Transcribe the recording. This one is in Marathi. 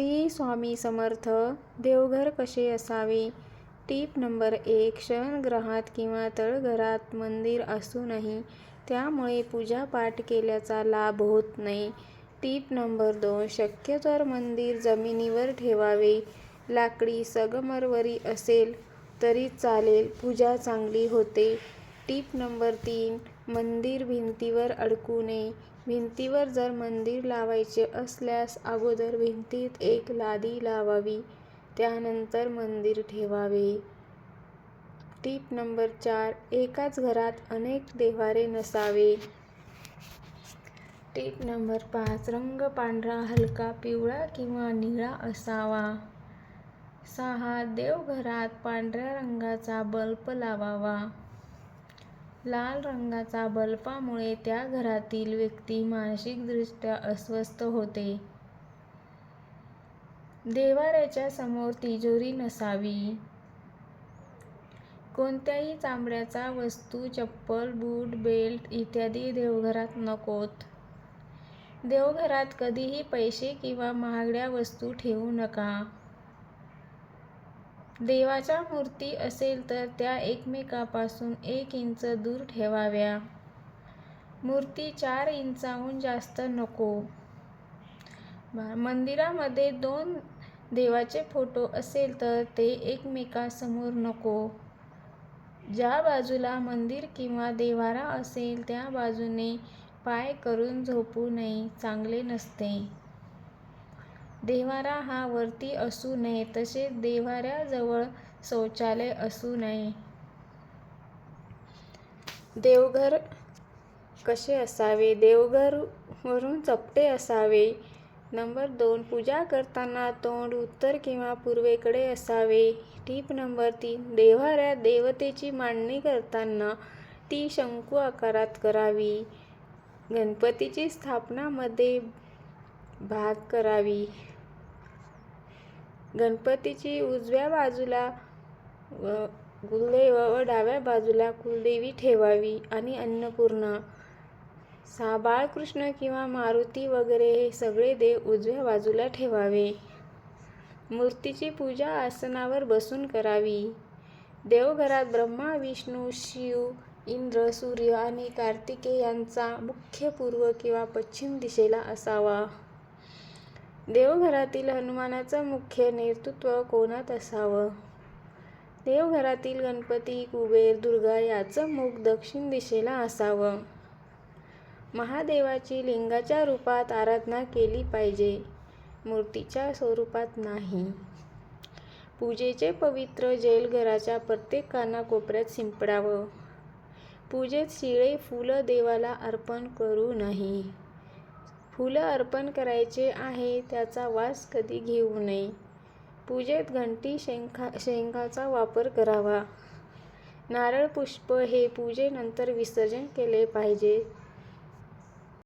श्री स्वामी समर्थ देवघर कसे असावे? टीप नंबर एक शयनगृहात किंवा तळघरात मंदिर असूनही त्यामुळे पूजापाठ केल्याचा लाभ होत नाही. टीप नंबर दोन शक्यतोवर मंदिर जमिनीवर ठेवावे. लाकडी सगमरवरी असेल तरी चालेल पूजा चांगली होते. टीप नंबर तीन मंदिर भिंतीवर अडकू नये. भिंतीवर जर मंदिर लावायचे असल्यास अगोदर भिंतीत एक लादी लावावी त्यानंतर मंदिर ठेवावे. टीप नंबर चार एकाच घरात अनेक देवारे नसावे. टीप नंबर पाच रंग पांढरा हलका पिवळा किंवा निळा असावा. सहा देवघरात पांढऱ्या रंगाचा बल्ब लावावा. लाल रंगाचा बल्बामुळे त्या घरातील व्यक्ती मानसिकदृष्ट्या अस्वस्थ होते. देवाऱ्याच्या समोर तिजोरी नसावी. कोणत्याही चामड्याचा वस्तू चप्पल बूट बेल्ट इत्यादी देवघरात नकोत. देवघरात कधीही पैसे किंवा महागड्या वस्तू ठेवू नका. देवाच्या मूर्ती असेल तर त्या एकमेकापासून एक इंच दूर ठेवाव्या. मूर्ती चार इंचाहून जास्त नको. मंदिरामध्ये दोन देवाचे फोटो असेल तर ते एकमेकासमोर नको. ज्या बाजूला मंदिर किंवा देवारा असेल त्या बाजूने पाय करून झोपू नये चांगले नसते. देव्हारा हा वरती असू नये तसेच देव्हाऱ्याजवळ शौचालय असू नये. देवघर कसे असावे? देवघर वरून चपटे असावे. नंबर दोन पूजा करताना तोंड उत्तर किंवा पूर्वेकडे असावे. टीप नंबर तीन देव्हाऱ्यात देवतेची मांडणी करताना ती शंकू आकारात करावी. गणपतीची स्थापनामध्ये भाग करावी. गणपतीची उजव्या बाजूला कुलदैव व डाव्या बाजूला कुलदेवी ठेवावी आणि अन्नपूर्णा सा बाळकृष्ण किंवा मारुती वगैरे हे सगळे देव उजव्या बाजूला ठेवावे. मूर्तीची पूजा आसनावर बसून करावी. देवघरात ब्रह्मा विष्णू शिव इंद्र सूर्य आणि कार्तिकेयांचा मुख्य पूर्व किंवा पश्चिम दिशेला असावा. देवघरातील हनुमानाचं मुख्य नेतृत्व कोणात असावं? देवघरातील गणपती कुबेर दुर्गा याचं मुख दक्षिण दिशेला असावं. महादेवाची लिंगाच्या रूपात आराधना केली पाहिजे मूर्तीच्या स्वरूपात नाही. पूजेचे पवित्र जैलघराच्या प्रत्येक कानाकोपऱ्यात शिंपडावं. पूजेत शिळे फुलं देवाला अर्पण करू नये फुलं अर्पण करायचे आहे त्याचा वास कधी घेऊ नये. पूजेत घंटी शेंखा शेंगाचा वापर करावा. नारळ पुष्प हे पूजेनंतर विसर्जन केले पाहिजे.